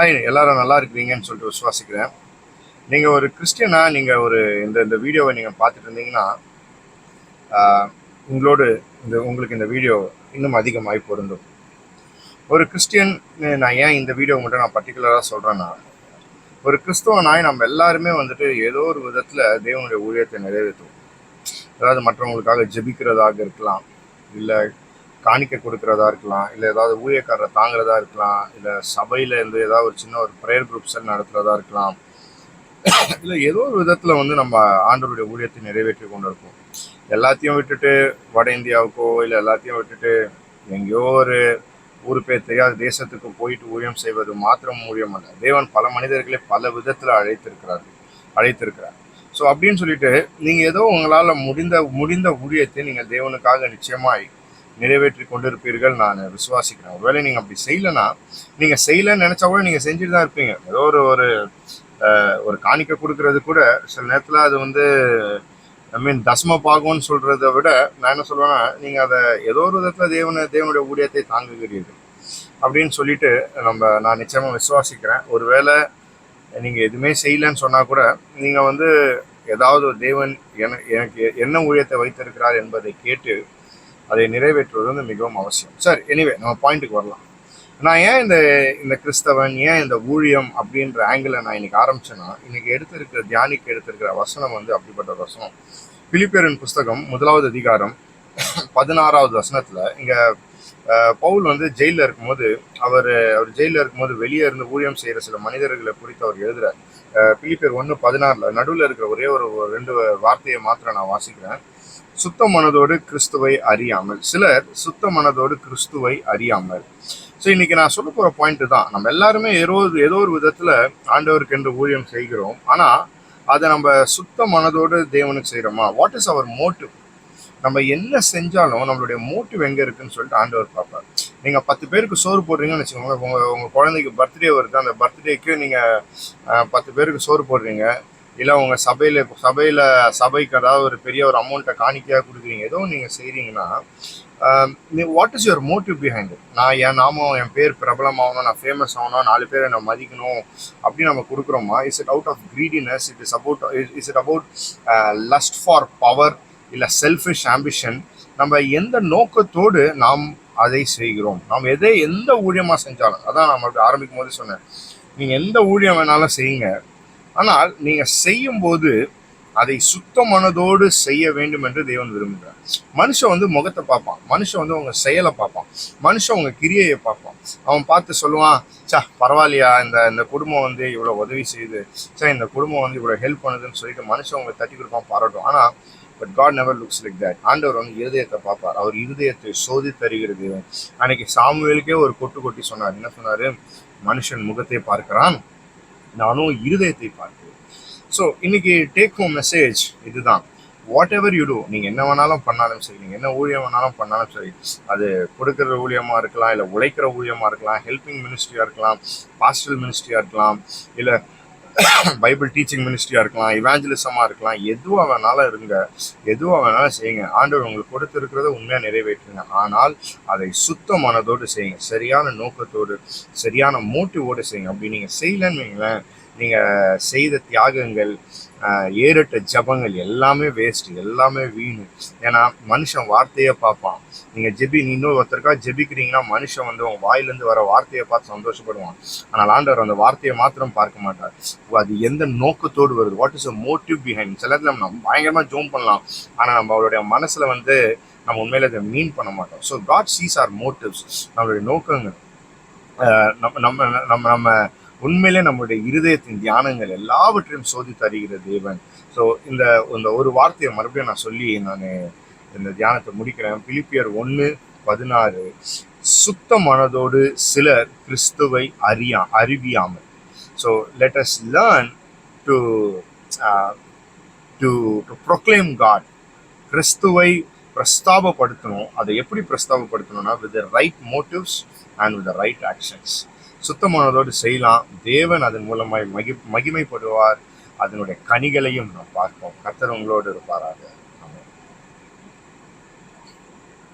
Hi எல்லாரும் நல்லா இருக்கிறீங்கன்னு சொல்லிட்டு விசுவாசிக்கிறேன். நீங்கள் ஒரு கிறிஸ்டியனாக நீங்கள் ஒரு இந்த இந்த வீடியோவை நீங்கள் பார்த்துட்டு இருந்தீங்கன்னா உங்களோடு இந்த உங்களுக்கு இந்த வீடியோ இன்னும் அதிகமாகி பொருந்தும். ஒரு கிறிஸ்டியன் நான் ஏன் இந்த வீடியோ மட்டும் நான் பர்டிகுலராக சொல்கிறேன்னா ஒரு கிறிஸ்தவனாய் நம்ம எல்லாருமே வந்துட்டு ஏதோ ஒரு விதத்தில் தேவனுடைய ஊழியத்தை நிறைவேற்றுவோம் அதாவது மற்றவங்களுக்காக ஜெபிக்கிறதாக இருக்கலாம் இல்லை காணிக்க கொடுக்கறதா இருக்கலாம் இல்லை ஏதாவது ஊழியக்காரரை தாங்கிறதா இருக்கலாம் இல்லை சபையில இருந்து ஏதாவது ஒரு சின்ன ஒரு ப்ரேயர் குரூப்ஸ் நடத்துறதா இருக்கலாம். இல்லை ஏதோ ஒரு விதத்தில் வந்து நம்ம ஆண்டவருடைய ஊழியத்தை நிறைவேற்றி கொண்டு இருக்கோம். எல்லாத்தையும் விட்டுட்டு வட இந்தியாவுக்கோ இல்லை எல்லாத்தையும் விட்டுட்டு எங்கேயோ ஒரு ஊர் பேர் தெரியாத தேசத்துக்கு போயிட்டு ஊழியம் செய்வது மாத்திரம் ஊழியம் அல்ல. தேவன் பல மனிதர்களை பல விதத்தில் அழைத்திருக்கிறார் அழைத்திருக்கிறார். ஸோ அப்படின்னு சொல்லிட்டு நீங்கள் ஏதோ உங்களால் முடிந்த முடிந்த ஊழியத்தை நீங்கள் தேவனுக்காக நிச்சயமாக நிறைவேற்றி கொண்டிருப்பீர்கள் நான் விசுவாசிக்கிறேன். ஒருவேளை நீங்கள் அப்படி செய்யலைன்னா நீங்கள் செய்யலைன்னு நினச்சா கூட நீங்கள் செஞ்சுட்டு தான் இருப்பீங்க. ஏதோ ஒரு ஒரு ஒரு காணிக்கை கொடுக்கறது கூட சில நேரத்தில் அது வந்து ஐ மீன் தசம பாகம்னு சொல்கிறத விட நான் என்ன சொல்லுவேன்னா நீங்கள் அதை ஏதோ ஒரு விதத்தில் தேவனை தேவனுடைய ஊழியத்தை தாங்குகிறீர்கள் அப்படின்னு சொல்லிட்டு நம்ம நான் நிச்சயமாக விசுவாசிக்கிறேன். ஒருவேளை நீங்கள் எதுவுமே செய்யலைன்னு சொன்னால் கூட நீங்கள் வந்து ஏதாவது ஒரு தேவன் என எனக்கு என்ன ஊழியத்தை வைத்திருக்கிறார் என்பதை கேட்டு அதை நிறைவேற்றுவது வந்து மிகவும் அவசியம். சரி எனிவே நம்ம பாயிண்ட்டுக்கு வரலாம். நான் ஏன் இந்த இந்த கிறிஸ்தவன் ஏன் இந்த ஊழியம் அப்படின்ற ஆங்கிளை நான் இன்னைக்கு ஆரம்பிச்சேன்னா இன்னைக்கு எடுத்திருக்கிற தியானிக்கு எடுத்திருக்கிற வசனம் வந்து அப்படிப்பட்ட வசனம். பிலிப்பியரின் புஸ்தகம் முதலாவது அதிகாரம் பதினாறாவது வசனத்தில் இங்கே பவுல் வந்து ஜெயிலில் இருக்கும்போது அவர் அவர் ஜெயிலில் இருக்கும்போது வெளியே இருந்து ஊழியம் செய்கிற சில மனிதர்களை குறித்து அவர் எழுதுகிறார் பிலிப்பியர் ஒன்று பதினாறில் நடுவில் இருக்கிற ஒரே ஒரு ஒரு ரெண்டு வார்த்தையை மாத்திரம் நான் வாசிக்கிறேன். சுத்த மனதோடு கிறிஸ்துவை அறியாமல். சிலர் சுத்த மனதோடு கிறிஸ்துவை அறியாமல். ஸோ இன்னைக்கு நான் சொல்ல போகிற பாயிண்ட் தான். நம்ம எல்லாருமே ஏதோ ஒரு- ஏதோ ஒரு விதத்தில் ஆண்டவருக்கு என்று ஊழியம் செய்கிறோம். ஆனால் அதை நம்ம சுத்த மனதோடு தேவனுக்கு செய்கிறோமா வாட் இஸ் அவர் மோட்டிவ் நம்ம என்ன செஞ்சாலும் நம்மளுடைய மோட்டிவ் எங்கே இருக்குன்னு சொல்லிட்டு ஆண்டவர் பார்ப்பார். நீங்கள் பத்து பேருக்கு சோறு போடுறீங்கன்னு வச்சுக்கோங்க உங்கள் உங்கள் குழந்தைக்கு பர்த்டே வருது. அந்த பர்த்டேக்கு நீங்கள் பத்து பேருக்கு சோறு போடுறீங்க. இல்லை உங்கள் சபையில் சபையில் சபைக்கு ஏதாவது ஒரு பெரிய ஒரு அமௌண்ட்டை காணிக்கையாக கொடுக்குறீங்க ஏதோ நீங்கள் செய்கிறீங்கன்னா what is your motive behind நான் என் நாமம் என் பேர் பிரபலமாகணும் நான் ஃபேமஸ் ஆகணும் நாலு பேரை என்னை மதிக்கணும் அப்படின்னு நம்ம கொடுக்குறோமா? Is it out of greediness it is about is it about lust for power இல்லை செல்ஃபிஷ் ஆம்பிஷன் நம்ம எந்த நோக்கத்தோடு நாம் அதை செய்கிறோம்? நாம் எதை எந்த ஊழியமாக செஞ்சாலும் அதான் நான் அப்படி ஆரம்பிக்கும் போது சொன்னேன். நீங்கள் எந்த ஊழியம் வேணாலும் செய்யுங்க. ஆனால் நீங்கள் செய்யும்போது அதை சுத்த மனதோடு செய்ய வேண்டும் என்று தேவன் விரும்புகிறார். மனுஷன் வந்து முகத்தை பார்ப்பான். மனுஷன் வந்து உங்க செயலை பார்ப்பான். மனுஷன் உங்க கிரியையை பார்ப்பான். அவன் பார்த்து சொல்லுவான் சா பரவாயில்லையா இந்த இந்த குடும்பம் வந்து இவ்வளோ உதவி செய்யுது. சே இந்த குடும்பம் வந்து இவ்வளோ ஹெல்ப் பண்ணுதுன்னு சொல்லிட்டு மனுஷன் உங்களை தட்டி கொடுப்பான் பாராட்டும். ஆனால் but God never looks like that ஆண்டவர் வந்து இருதயத்தை பார்ப்பார். அவர் இருதயத்தை சோதி தருகிறது அன்னைக்கு சாமுவேலுக்கே ஒரு கொட்டு கொட்டி சொன்னார். என்ன சொன்னாரு? மனுஷன் முகத்தை பார்க்கிறான் நானும் இருதயத்தை பார்க்கிறேன். ஸோ இன்னைக்கு டேக் ஹோம் மெசேஜ் இதுதான். வாட் எவர் யூ டூ நீங்கள் என்ன வேணாலும் பண்ணாலும் சரி நீங்கள் என்ன ஊழியம் வேணாலும் பண்ணாலும் சரி அது கொடுக்குற ஊழியமாக இருக்கலாம் இல்லை உழைக்கிற ஊழியமாக இருக்கலாம் ஹெல்பிங் மினிஸ்ட்ரியாக இருக்கலாம் பாஸ்டல் மினிஸ்ட்ரியாக இருக்கலாம் இல்லை பைபிள் டீச்சிங் மினிஸ்ட்ரியாக இருக்கலாம் இவாஞ்சலிசமாக இருக்கலாம் எதுவாக வேணாலும் இருங்க. எதுவாக வேணாலும் செய்யுங்க. ஆண்டவர் உங்களுக்கு கொடுத்துருக்கிறத உண்மையாக நிறைவேற்றுங்க. ஆனால் அதை சுத்த மனதோடு செய்யுங்க. சரியான நோக்கத்தோடு சரியான மோட்டிவோடு செய்யுங்க. அப்படி நீங்கள் செய்யலைன்னு வைங்களேன் நீங்கள் செய்த தியாகங்கள் ஏறிட்ட ஜபங்கள் எல்லாமே வேஸ்ட் எல்லாமே வீணு. ஏன்னா மனுஷன் வார்த்தையை பார்ப்பான். நீங்கள் ஜெபி நீ இன்னொரு ஒருத்தருக்கா ஜெபிக்கிறீங்கன்னா மனுஷன் வந்து உங்கள் வாயிலேருந்து வர வார்த்தையை பார்த்து சந்தோஷப்படுவான். ஆனால் ஆண்டவர் அந்த வார்த்தையை மாத்திரம் பார்க்க மாட்டார். அது எந்த நோக்கத்தோடு வருது? What is a motive behind சில இடத்துல நம்ம பயங்கரமாக ஜோம் பண்ணலாம். ஆனால் நம்ம அவருடைய மனசில் வந்து நம்ம உண்மையில அதை மீன் பண்ண மாட்டோம். So God sees our motives நம்மளுடைய நோக்கங்கள். நம்ம நம்ம நம்ம நம்ம உண்மையிலே நம்மளுடைய இருதயத்தின் தியானங்கள் எல்லாவற்றையும் சோதி தருகிற தேவன். ஸோ இந்த இந்த ஒரு வார்த்தையை மறுபடியும் நான் சொல்லி நான் இந்த தியானத்தை முடிக்கிறேன். பிலிப்பியர் ஒன்று பதினாறு. சுத்த மனதோடு சிலர் கிறிஸ்துவை அறியா அறிவியாமல். So let us learn to to to proclaim God கிறிஸ்துவை பிரஸ்தாபப்படுத்தணும். அதை எப்படி பிரஸ்தாபப்படுத்தணும்னா with right motives and with right actions சுத்தமானதோடு செய்யலாம். தேவன் அதன் மூலமாய் மகி மகிமைப்படுவார். அதனுடைய கனிகளையும் நாம் பார்ப்போம். கத்தர் உங்களோடு இருப்பாராக.